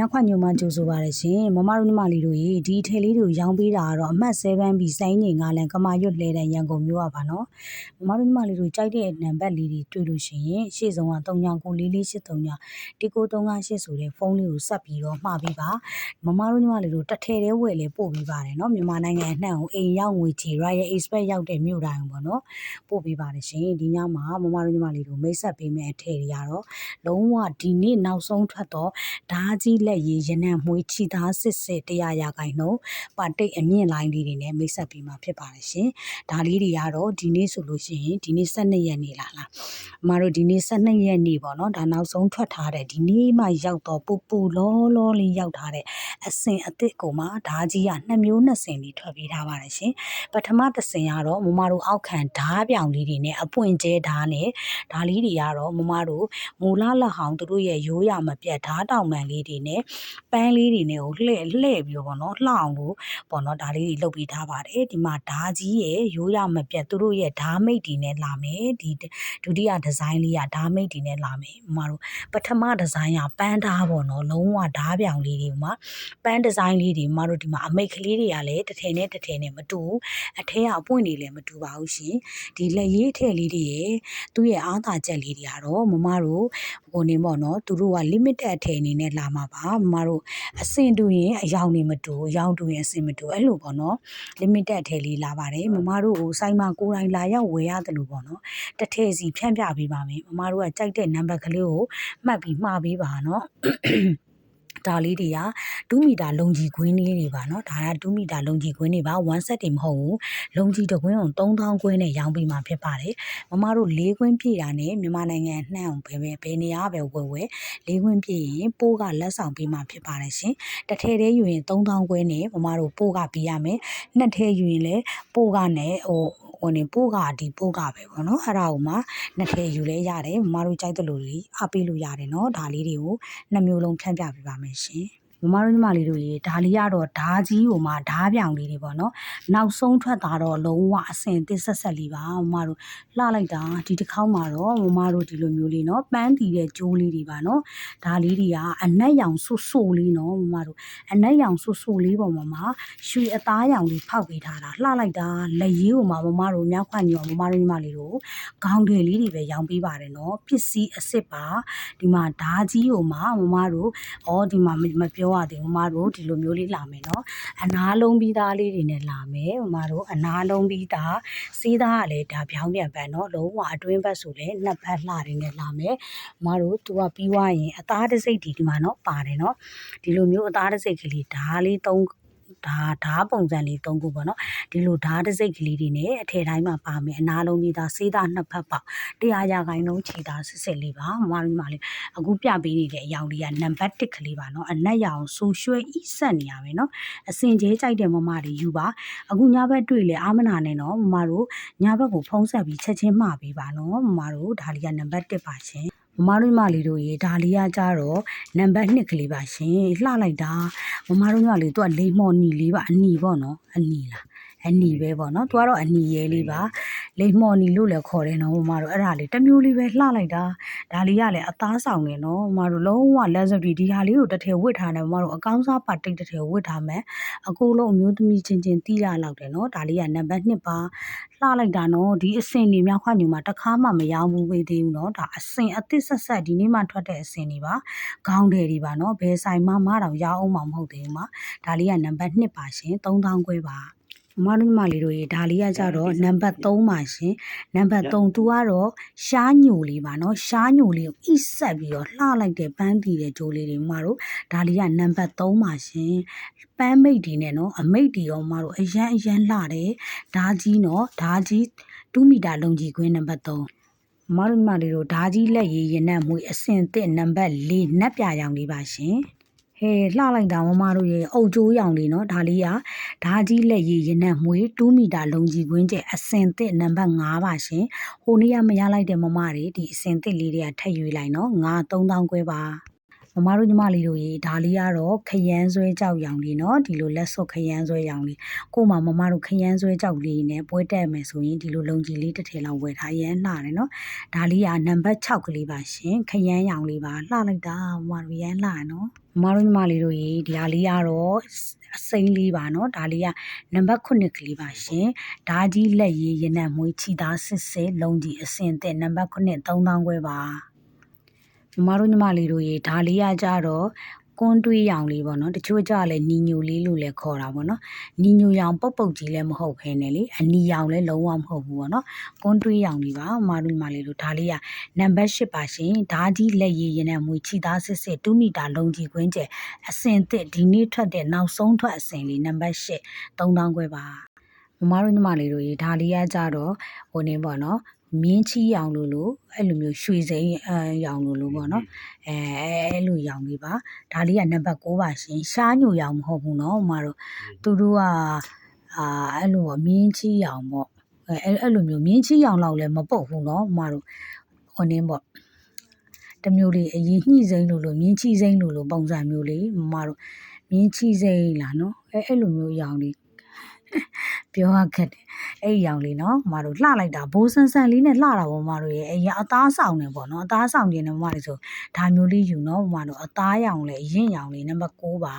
မြောက်ခွညုံမှကြိုဆိုပါရရှင်မမတို့ညီမလေးတို့ရေဒီထည်လေးတွေကိုရောင်းပေးတာကတော့အမှတ်7ပြီးစိုင်းငင်ကလည်းကမာရွတ်လှဲတဲ့ရန်ကုန်မြို့อ่ะပါနော်မမတို့ညီမလေးတို့ကြိုက်တဲ့နံပါတ်လေးတွေတွေ့လို့ရှိရင်ရှေ့ဆုံးက39944339 1938ဆိုတဲ့ဖုန်းလေးကိုဆက်ပြီးတော့မှာပေးပါမမတို့ညီမလေးတို့တစ်ထည်တည်းဝယ်လဲပို့ပေးပါတယ်နော်မြန်မာနိုင်ငံအနှံ့ကိုအိမ်ရောက်ငွေချေ Royal Express ရောက်တဲ့မြို့တိုင်းပေါ့နော်ပို့ပေးပါတယ်ရှင်ဒီညမှာမမတို့ညီမလေးတို့မိတ်ဆက်ပေးမယ့်အထည်တွေကတော့လုံးဝဒီနေ့နောက်ဆုံးထွက်တော့ဓာကြီးလက်ရည်ရနံ့မွေးချီသားစစ်စစ်တရားရာခိုင်နှုန်းပါတိတ်အမြင့်လိုင်းလေးတွေနဲ့မိတ်ဆက်ပေးမှာဖြစ်ပါတယ်ရှင်ဒါလေးတွေကတော့ဒီနေ့ဆိုလို့ရှိရင်ဒီနေ့12ရက်နေ့လားလားအမတို့ဒီနေ့12ရက်နေ့ပေါ့နော်ဒါနောက်ဆုံးထွက်ထားတဲ့ဒီနေ့မှရောက်တော့ပူပူလောလောလေးရောက်ထားတဲ့အစင်အစ်စ်ကိုမှဓာကြီးက2မျိုး2စင်လေးထွက်ပေးထားပါတယ်ရှင်ပထမတစ်စင်ကတော့မမတို့အောက်ခံဓာပြောင်လေးတွေနဲ့အပွင့်ကျဲဓာနဲ့ဓာလေးတွေကတော့မမတို့မူလလက်ဟောင်းသူတို့ရဲ့ရိုးရမပြတ်ဓာတောင်ပံလေးတွေနဲ့ပန်းလေးတွေနဲ့ကိုလှည့်လှည့်ပြီးတော့ပေါ့နော်လှအောင်လို့ပေါ့နော်ဒါလေးတွေလုပ်ပေးထားပါတယ်ဒီမှာဓာကြီးရဲ့ရိုးရမပြတ်သူတို့ရဲ့ဓာမိတ်တွေနဲ့လာမယ်ဒီဒုတိယဒီဇိုင်းလေးကဓာမိတ်တွေနဲ့လာမယ်မမတို့ပထမဒီဇိုင်းကပန်းဓာပေါ့နော်လုံးဝဓာပြောင်လေးတွေမှာပန်းဒီဇိုင်းလေးတွေမမတို့ဒီမှာအမိတ်ကလေးတွေကလည်းတစ်ထည်နဲ့တစ်ထည်နဲ့မတူဘူးအထဲကအပွင့်တွေလည်းမတူပါဘူးရှင်ဒီလက်ရေးထည်လေးတွေရဲ့သူ့ရဲ့အားသာချက်လေးတွေကတော့မမတို့ဟိုနေပေါ့နော်သူတို့က limited အထည်အနေနဲ့လာမှာပါမမတို့အဆင်တူရင်အယောင်နေမတူအယောင်တူရင်အဆင်မတူအဲ့လိုပေါ့နော် limited အထည်လေးလာပါတယ်မမတို့ကိုစိုင်းမကိုယ်တိုင်လာရောက်ဝယ်ရတယ်လို့ပေါ့နော်တစ်ထည်စီဖြန့်ပြပေးပါမယ်မမတို့ကကြိုက်တဲ့နံပါတ်ကလေးကိုမှတ်ပြီးမှားပေးပါနော် ဒါလေးတွေက2မီတာလုံကြီးခွင်းလေးတွေပါနော်ဒါက2မီတာလုံကြီးခွင်းတွေပါ1ဆက်တွေမဟုတ်ဘူးလုံကြီးတခွင်းကို3000ခွင်းနဲ့ရောင်းပေးမှာဖြစ်ပါတယ်မမတို့၄ခွင်းပြည့်တာနဲ့မြန်မာနိုင်ငံနှံ့အောင်ပဲပဲဘယ်နေရာပဲဝယ်ဝယ်၄ခွင်းပြည့်ရင်ပိုးကလက်ဆောင်ပေးမှာဖြစ်ပါတယ်ရှင်တထဲထဲယူရင်3000ခွင်းနဲ့မမတို့ပိုးကပေးရမယ်နှစ်ထဲယူရင်လည်းပိုးကနဲ့ဟို ဟိုနေပို့ကဒီပို့ကပဲပေါ့နော်အဲ့ဒါကိုမှနှစ်ထည်ယူလဲရတယ်မမတို့ကြိုက်တဲ့လူတွေအားပေးလို့ရတယ်နော်ဒါလေးတွေကိုနှစ်မျိုးလုံးဖြန့်ပြပေးပါမယ်ရှင် မမတို့ညီမလေးတို့ရေဒါလေးကတော့ဓာကြီးကိုမှဓာပြောင်လေးတွေပေါ့နော်နောက်ဆုံးထွက်တာတော့လုံးဝအစင်တစ်ဆက်ဆက်လေးပါမမတို့လှလိုက်တာဒီတစ်ခေါက်မှာတော့မမတို့ဒီလိုမျိုးလေးနော်ပန်းတီတဲ့ကြိုးလေးတွေပါနော်ဒါလေးတွေကအနက်ရောင်ဆူဆူလေးနော်မမတို့အနက်ရောင်ဆူဆူလေးပေါ်မှာမှာရွှေအသားရောင်လေးဖောက်ပေးထားတာလှလိုက်တာလက်ရည်ကိုမှမမတို့မြောက်ခွညောမမတို့ညီမလေးတို့ခေါင်းတွေလေးတွေပဲရောင်းပေးပါတယ်နော်ပစ္စည်းအစ်စ်ပါဒီမှာဓာကြီးကိုမှမမတို့ဩဒီမှာမပြောရသေးဘူးမမတို့ဒီလိုမျိုးလေးလာမယ်နော်အနာလုံးပြီးသားလေးတွေနဲ့လာမယ်မမတို့အနာလုံးပြီးသားစေးသားကလည်းဒါပြောင်းပြန်ပန်းနော်လုံးဝအတွင်းဘက်ဆိုလည်းနှစ်ဘက်လှတွေနဲ့လာမယ်မမတို့သူကပြီးွားရင်အသားတစ်စိတ်ဒီဒီမှာနော်ပါတယ်နော်ဒီလိုမျိုးအသားတစ်စိတ်ကလေးဓာလေးသုံး ဓာဓာပုံစံလေး၃ခုပေါ့နော်ဒီလိုဓာတစ်စိတ်ကလေးတွေနဲ့အထည်တိုင်းမှာပါမယ်အနာလုံးပြီးသားစေးသားနှစ်ဖက်ပေါက်တရားရာခိုင်နှုန်းခြေသားစစ်စစ်လေးပါမမတို့ညီမလေးအခုပြပေးနေတဲ့အယောင်လေးကနံပါတ်1ကလေးပါနော်အနက်ရောင်ဆူရွှဲဤဆက်နေရမယ်နော်အစင်ကျဲကြိုက်တဲ့မမတွေယူပါအခုညဘက်တွေ့လေအာမနာနဲ့နော်မမတို့ညဘက်ကိုဖုံးဆက်ပြီးချက်ချင်းမှာပေးပါနော်မမတို့ဒါလေးကနံပါတ်1ပါရှင် မမတို့မလေးတို့ရေဒါလေးကကြတော့နံပါတ်2ကလေးပါရှင်လှလိုက်တာမမတို့ကလေသူကလိမ္မော်နီလေးပါအနီပေါ့နော်အနီလား အနီပဲပေါ့နော်သူကတော့အနီရဲလေးပါလိမ္မော်နီလို့လည်းခေါ်တယ်နော်မမတို့အဲ့ဒါလေးတစ်မျိုးလေးပဲလှလိုက်တာဒါလေးကလည်းအသားဆောင်နေနော်မမတို့လုံးဝလက်စပ်ဒီဟာလေးကိုတစ်ထည်ဝတ်ထားတယ်မမတို့အကောင်းစားပါတိတ်တစ်ထည်ဝတ်ထားမယ်အကူလုံးအမျိုးသမီးချင်းချင်းတီးရလောက်တယ်နော်ဒါလေးကနံပါတ်2ပါလှလိုက်တာနော်ဒီအစင်တွေမြောက်ခွညူမှာတစ်ခါမှမရောဘူးပေးသေးဘူးနော်ဒါအစင်အသစ်ဆက်ဆက်ဒီနေ့မှထွက်တဲ့အစင်တွေပါခေါင်းတယ်တွေပါနော်ဘယ်ဆိုင်မှမတော့ရအောင်မှမဟုတ်သေးဘူးမှာဒါလေးကနံပါတ်2ပါရှင်3000ခွဲပါ မမတို့ညီမလေးတို့ရေဒါလေးကကြတော့နံပါတ်3ပါရှင်နံပါတ်3သူကတော့ရှားညိုလေးပါနော်ရှားညိုလေးကိုအိဆက်ပြီးတော့လှလိုက်တဲ့ပန်းတီတဲ့ဂျိုးလေးတွေမမတို့ဒါလေးကနံပါတ်3ပါရှင်ပန်းမိတ်ဒီနဲ့နော်အမိတ်ဒီရောမမတို့အရန်အရန်လှတယ်ဓာကြီးနော်ဓာကြီး2မီတာလုံကြီးခွင်းနံပါတ်3မမတို့ညီမလေးတို့ဓာကြီးလက်ရည်ရနံ့မွေအစင်သစ်နံပါတ်4နက်ပြာရောင်လေးပါရှင် ဟဲလှလိုက်တာမမတို့ရဲ့အုတ်ကျိုးရောင်လေးနော်ဒါလေးကဓာကြီးလက်ရည်ရနံ့မွေး2မီတာလုံးကြီးကွင်းကျဲအစင်သစ်နံပါတ်5ပါရှင်ဟိုနေ့ကမရလိုက်တဲ့မမတွေဒီအစင်သစ်လေးတွေကထည့်ယူလိုက်နော်ငါ3000ကျွဲပါ မမတို့ညီမလေးတို့ရေဒါလေးကတော့ခရမ်းဆွဲကြောက်ရောင်လေးနော်ဒီလိုလက်စွပ်ခရမ်းဆွဲရောင်လေးကို့မှာမမတို့ခရမ်းဆွဲကြောက်လေးနဲ့ပွဲတက်မယ်ဆိုရင်ဒီလိုလုံကြီးလေးတစ်ထည်လောက်ဝယ်ထားရမ်းလှတယ်နော်ဒါလေးကနံပါတ်6ကလေးပါရှင်ခရမ်းရောင်လေးပါလှလိုက်တာမမတို့ရမ်းလှနော်မမတို့ညီမလေးတို့ရေဒီဟာလေးကတော့အစိမ်းလေးပါနော်ဒါလေးကနံပါတ်9ကလေးပါရှင်ဒါကြီးလက်ရည်ရနံ့မွေးချီသားစစ်စစ်လုံကြီးအစင်တဲ့နံပါတ်9 3000ခွဲပါ မမတို့ညီမလေးတို့ရေဒါလေးရကြတော့ကွန်းတွေးရောင်လေးပေါ့နော်တချို့ကြလည်းနီညိုလေးလို့လည်းခေါ်တာပေါ့နော်နီညိုရောင်ပုတ်ပုတ်ကြီးလည်းမဟုတ်ခဲနဲ့လေအနီရောင်လည်းလုံးဝမဟုတ်ဘူးပေါ့နော်ကွန်းတွေးရောင်လေးပါမမတို့ညီမလေးတို့ဒါလေးကနံပါတ်8ပါရှင်ဓာကြီးလက်ရည်ရင်နဲ့မွေချီသားစစ်စစ်2မီတာလုံးကြီးကွင်းကျဲအစင်သစ်ဒီနေ့ထွက်တဲ့နောက်ဆုံးထွက်အစင်လေးနံပါတ်8 3000ခွဲပါမမတို့ညီမလေးတို့ရေဒါလေးရကြတော့ဟိုနေပေါ့နော် မင်းချီရောင်လိုလိုအဲ့လိုမျိုးရွှေစိမ်းရောင်လိုလိုပေါ့နော်အဲအဲ့လိုရောင်တွေပါဒါလေးကနံပါတ်6ပါရှင်ရှားညိုရောင်မဟုတ်ဘူးနော်ဥမာတို့သူတို့ကအာအဲ့လိုပေါ့မင်းချီရောင်ပေါ့အဲ့အဲ့လိုမျိုးမင်းချီရောင်လောက်လည်းမပုတ်ဘူးနော်ဥမာတို့ဟိုနင်းပေါ့တမျိုးလေးအရင်ညှိစိမ်းလိုလိုမြင်းချီစိမ်းလိုလိုပုံစံမျိုးလေးမမတို့မြင်းချီစိမ်းလားနော်အဲအဲ့လိုမျိုးရောင်လေး ပြောရခက်တယ်အဲ့ဒီရောင်လေးနော်မမတို့လှလိုက်တာဘိုးဆန်းဆန်းလေးနဲ့လှတာပေါ့မမတို့ရဲ့အရင်အသားဆောင်နေပေါ့နော်အသားဆောင်ခြင်းနဲ့မမတို့ဆိုဒါမျိုးလေးယူနော်မမတို့အသားရောင်လေးအရင်ရောင်လေးနံပါတ်6ပါ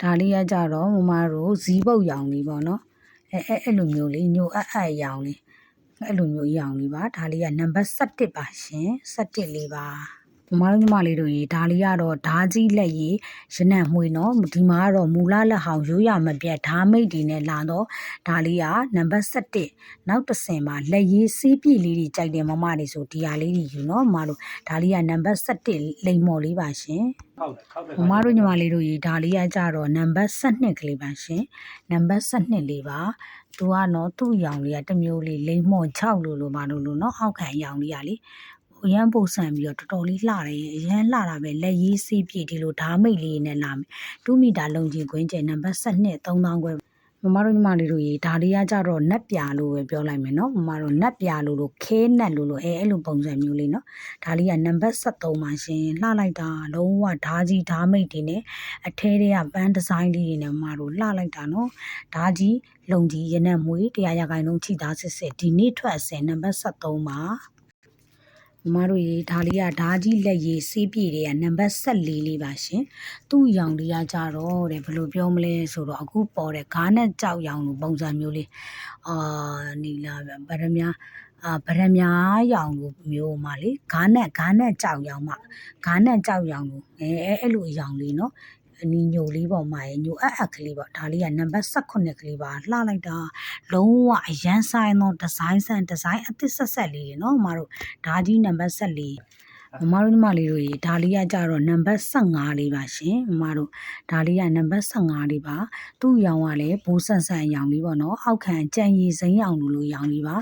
ဒါလေးကကြတော့မမတို့ဇီးပုတ်ရောင်လေးပေါ့နော်အဲအဲအဲ့လိုမျိုးလေးညိုအပ်အပ်ရောင်လေးအဲ့လိုမျိုးရောင်လေးပါဒါလေးကနံပါတ်7ပါရှင်7လေးပါ မမတို့ညီမလေးတို့ရေဒါလေးကတော့ဓာကြီးလက်ရည်ရနံ့မွေနော်ဒီမှာကတော့မူလလက်ဟောင်ရိုးရမပြတ်ဓာမိတ်တွေနဲ့လာတော့ဒါလေးကနံပါတ်7နောက်တစ်ဆင်မှာလက်ရည်စီးပြည့်လေးတွေကြိုက်တယ်မမတွေဆိုဒီဟာလေးတွေယူနော်မမတို့ဒါလေးကနံပါတ်7လိမ်မော်လေးပါရှင်ဟုတ်တယ်ဟုတ်တယ်မမတို့ညီမလေးတို့ရေဒါလေးကကြတော့နံပါတ်12ကလေးပါရှင်နံပါတ်12လေးပါသူကနော်သူ့အရောင်လေးကတစ်မျိုးလေးလိမ့်မော့6လို့လို့မလို့လို့နော်အောက်ခံအရောင်လေးကလေ အရန်ပို့ဆန်ပြီးတော့တော်တော်လေးလှတယ်အရန်လှတာပဲလက်ရေးစီးပြည့်ဒီလိုဓာမိတ်လေးနဲ့လာမယ်2မီတာလုံကြီးခွင်းကျနံပါတ်12 3000ခွဲမမတို့ညီမလေးတို့ရေဒါလေးကကြတော့နက်ပြာလို့ပဲပြောလိုက်မယ်နော်မမတို့နက်ပြာလို့လို့ခဲနက်လို့လို့အဲအဲ့လိုပုံစံမျိုးလေးနော်ဒါလေးကနံပါတ်73ပါရှင်လှလိုက်တာလုံးဝဓာကြီးဓာမိတ်တွေနဲ့အထဲတွေကပန်းဒီဇိုင်းလေးတွေနဲ့မမတို့လှလိုက်တာနော်ဓာကြီးလုံကြီးရနက်မွေးတရားရဂိုင်လုံးချိသားစစ်စစ်ဒီနေ့ထွက်အစင်နံပါတ်73ပါ မမတို့ရေဒါလေးကဓာကြီးလက်ရည်စီးပြည့်တွေကနံပါတ်14လေးပါရှင်သူ့ရောင်လေးကကြတော့တဲ့ဘယ်လိုပြောမလဲဆိုတော့အခုပေါ်တဲ့ဂါနဲ့ကြောက်ရောင်လိုပုံစံမျိုးလေးအာနီလာဗျဗရမ ्या အာဗရမ ्या ရောင်လိုမျိုးမှလေဂါနဲ့ဂါနဲ့ကြောက်ရောင်မှဂါနဲ့ကြောက်ရောင်လိုအဲအဲအဲ့လိုအရောင်လေးနော် အနီညိုလေးပေါ်မှာရညိုအပ်အပ်ကလေးပေါ့ဒါလေးကနံပါတ်18ကလေးပါလှလိုက်တာလုံးဝအရန်ဆိုင်သောဒီဇိုင်းဆန်ဒီဇိုင်းအသစ်ဆက်ဆက်လေးတွေနော်မတို့ဒါကြီးနံပါတ်14မမတို့ညီမလေးတို့ရေဒါလေးကကြတော့နံပါတ်15လေးပါရှင်မမတို့ဒါလေးကနံပါတ်15လေးပါသူ့ရောင်ကလည်းဘိုးဆန်ဆန်ရောင်လေးပေါ့နော်အောက်ခံကြံရည်စိမ်းရောင်လိုလိုရောင်လေးပါ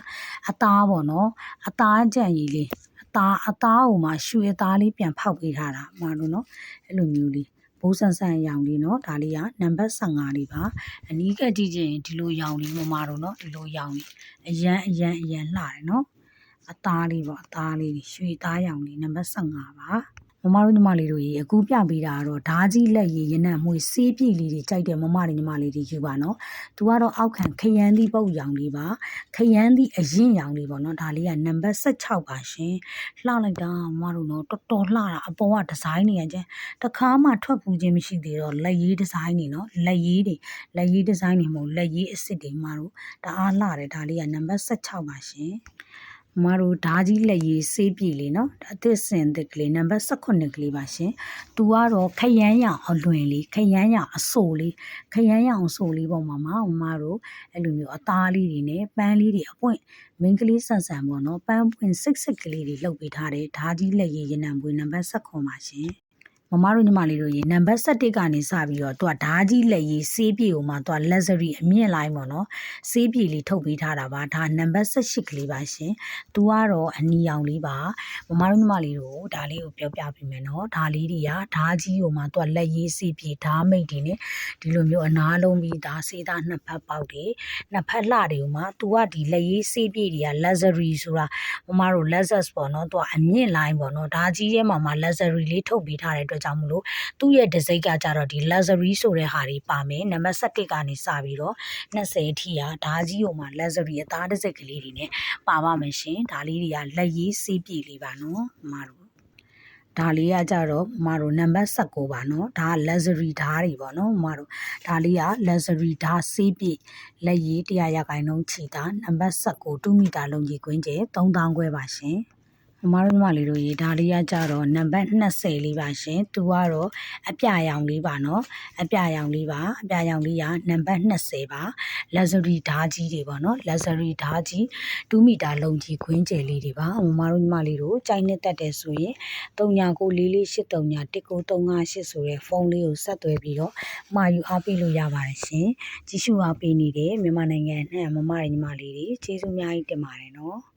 အသားပေါ့နော်အသားကြံရည်လေးအသားအသားဟိုမှာရွှေအသားလေးပြန်ဖောက်ပေးထားတာမမတို့နော်အဲ့လိုမျိုးလေး ဘိုးဆန်ဆန်ရောင်လေးနော်ဒါလေးကနံပါတ်15လေးပါအနီးကပ်ကြည့်ချင်းဒီလိုရောင်လေးမမတို့နော်ဒီလိုရောင်လေးအရန်အရန်အရန်လှတယ်နော်အသားလေးပေါ့အသားလေးရွှေသားရောင်လေးနံပါတ်15ပါ မမတို့ညီမလေးတို့ရေအခုပြပေးတာကတော့ဓာကြီးလက်ရည်ရနံ့မွေစေးပြည့်လေးတွေကြိုက်တယ်မမတွေညီမလေးတွေယူပါနော်။သူကတော့အောက်ခံခရမ်းသီးပုတ်ရောင်လေးပါ။ခရမ်းသီးအရင်ရောင်လေးပေါ့နော်။ဒါလေးကနံပါတ်16ပါရှင်။လှလိုက်တာမမတို့နော်တော်တော်လှတာအပေါ်ကဒီဇိုင်းတွေကကျန်တခါမှထွက်ပူခြင်းမရှိသေးတော့လက်ရည်ဒီဇိုင်းတွေနော်လက်ရည်တွေလက်ရည်ဒီဇိုင်းတွေမဟုတ်လက်ရည်အစ်စ်တွေမမတို့တအားလှတယ်ဒါလေးကနံပါတ်16ပါရှင်။ မတို့ဓာကြီးလက်ရည်ဆေးပြည့်လေးနော်အသစ်စင်သစ်ကလေးနံပါတ်18ကလေးပါရှင်။သူကတော့ခရမ်းရောင်အလွင်လေးခရမ်းရောင်အဆိုလေးခရမ်းရောင်အဆိုလေးပေါ့မမမမတို့အဲ့လိုမျိုးအသားလေးတွေနဲ့ပန်းလေးတွေအပွင့်မင်းကလေးဆန်ဆန်ပေါ့နော်ပန်းပွင့်စိတ်စိတ်ကလေးတွေလှုပ်ပေးထားတယ်ဓာကြီးလက်ရည်ရနံပွေနံပါတ်19ပါရှင်။ မမတို့ညီမလေးတို့ရေနံပါတ်7ကနေစပြီးတော့သူကဓာကြီးလက်ရည်ဆေးပြေကိုမှသူက luxury အမြင့်လိုင်းပေါ့နော်ဆေးပြေလေးထုတ်ပေးထားတာပါဒါနံပါတ်18ကလေးပါရှင်သူကတော့အနီရောင်လေးပါမမတို့ညီမလေးတို့ဒါလေးကိုပြောပြပေးမယ်နော်ဒါလေးတွေကဓာကြီးကိုမှသူကလက်ရည်ဆေးပြေဓာမိတ်တွေနဲ့ဒီလိုမျိုးအနာလုံးပြီးဒါစေးသားနှစ်ဖက်ပေါက်တွေနှစ်ဖက်လှတွေကိုမှသူကဒီလက်ရည်ဆေးပြေတွေက luxury ဆိုတာမမတို့ lexus ပေါ့နော်သူကအမြင့်လိုင်းပေါ့နော်ဓာကြီးထဲမှာမှ luxury လေးထုတ်ပေးထားတဲ့အတွက်ကြောင့်မလို့သူ့ရဲ့ဒီဇိတ်ကကြတော့ဒီ luxury ဆိုတဲ့ဟာတွေပါမယ်နံပါတ်7ကနေစပြီးတော့20အထိကဓာကြီးဟိုမှာ luxury အသားတစ်စိတ်ကလေးတွေနဲ့ပါပါမယ်ရှင်ဒါလေးတွေကလက်ရေးစေးပြည့်လေးပါနော်မမတို့ဒါလေးကကြတော့မမတို့နံပါတ်16ပါနော်ဒါက luxury ဓာတ်တွေပေါ့နော်မမတို့ဒါလေးက luxury ဓာတ်စေးပြည့်လက်ရေး100ရာခိုင်နှုန်းချီတာနံပါတ်16 2မီတာလုံးကြီးကွင်းကျဲ3000ခွဲပါရှင် မမတို့ညီမလေးတို့ရေဒါလေးကကြတော့နံပါတ်20လေးပါရှင်သူကတော့အပြရောင်လေးပါနော်အပြရောင်လေးပါအပြရောင်လေးကနံပါတ်20ပါ luxury ဓာတ်ကြီးတွေပေါ့နော် luxury ဓာတ်ကြီး2မီတာလုံးကြီးခွင်းကျယ်လေးတွေပါမမတို့ညီမလေးတို့ကြိုက်နေတတ်တယ်ဆိုရင်3994431938ဆိုတဲ့ဖုန်းလေးကိုဆက်သွယ်ပြီးတော့မှာယူအားပေးလို့ရပါတယ်ရှင်ကြီးစုအားပေးနေတဲ့မြန်မာနိုင်ငံနဲ့မမတွေညီမလေးတွေကျေးဇူးအများကြီးတင်ပါတယ်နော်